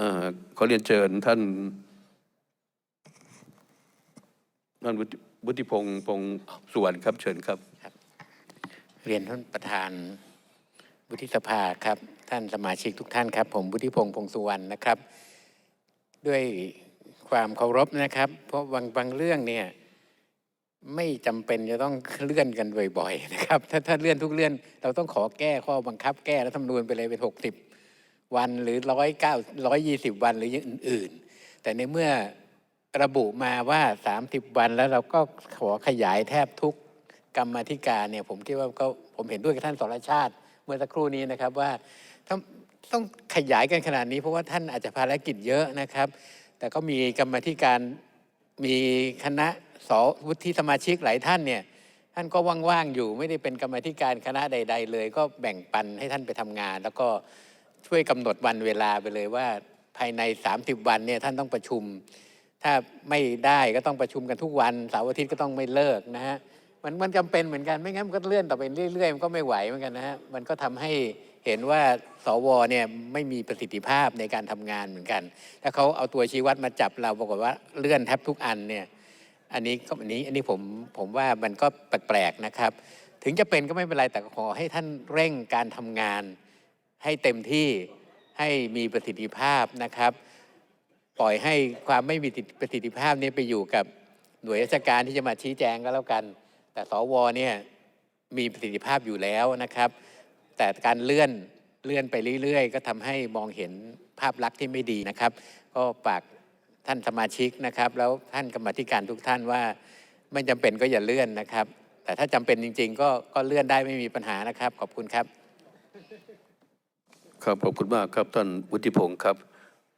อขอเรียนเชิญท่านท่านวุฒิพงษ์พงษ์สุวรรณครับ เชิญครับ เรียนท่านประธานวุฒิสภาครับ ท่านสมาชิกทุกท่านครับ ผมวุฒิพงษ์พงษ์สุวรรณนะครับ ด้วยความเคารพนะครับ เพราะบางบางเรื่องเนี่ยไม่จำเป็นจะต้องเลื่อนกันบ่อยๆนะครับ ถ้าถ้าเลื่อนทุกเลื่อน เราต้องขอแก้ข้อบังคับแก้รัฐธรรมนูญไปเลยเป็นหกสิบ วันหรือร้อยเก้าร้อยยี่สิบวันหรืออย่างอื่น ๆ แต่ในเมื่อระบุมาว่าสามสิบวันแล้วเราก็ขอขยายแทบทุกกรรมธิการเนี่ยผมคิดว่าก็ผมเห็นด้วยกับท่านสรชาติ เมื่อสักครู่นี้นะครับว่าต้องต้องขยายกันขนาดนี้เพราะว่าท่านอาจจะภารกิจเยอะนะครับ แต่ก็มีกรรมธิการมีคณะสวุฒิสมาชิกหลายท่านเนี่ยท่านก็ว่างๆอยู่ไม่ได้เป็นกรรมธิการคณะใด ๆ เลย ก็แบ่งปันให้ท่านไปทำงาน แล้วก็ ช่วยกำหนดวันเวลาไปเลยว่าภายใน 30 วันเนี่ยท่านต้องประชุม ถ้าไม่ได้ก็ต้องประชุมกันทุกวันเสาร์อาทิตย์ก็ต้องไม่เลิกนะฮะมันมันจำเป็นเหมือนกันไม่งั้นมันก็เลื่อนต่อไปเรื่อยๆมันก็ไม่ไหวเหมือนกันนะฮะมันก็ทำให้เห็นว่าสวเนี่ยไม่มีประสิทธิภาพในการทำงานเหมือนกัน ถ้าเขาเอาตัวชี้วัดมาจับเราบอกฏว่าเลื่อนแทบทุกอันเนี่ยอันนี้ก็อันนี้อันนี้ผมผมว่ามันก็แปลกๆนะครับ ถึงจะเป็นก็ไม่เป็นไรแต่ขอให้ท่านเร่งการทำงาน ให้เต็มที่ให้มีประสิทธิภาพนะครับ ปล่อยให้ความไม่มีประสิทธิภาพนี้ไปอยู่กับหน่วยราชการที่จะมาชี้แจงก็แล้วกัน แต่สวเนี่ยมีประสิทธิภาพอยู่แล้วนะครับ แต่การเลื่อนเลื่อนไปเรื่อยๆ ก็ทำให้มองเห็นภาพลักษณ์ที่ไม่ดีนะครับ ก็ฝากท่านสมาชิกนะครับ แล้วท่านกรรมธิการทุกท่านว่า ไม่จำเป็นก็อย่าเลื่อนนะครับ แต่ถ้าจำเป็นจริง ๆ ก็ก็เลื่อนได้ไม่มีปัญหานะครับ ขอบคุณครับ ครับขอบคุณมากครับท่านวุฒิพงศ์ครับ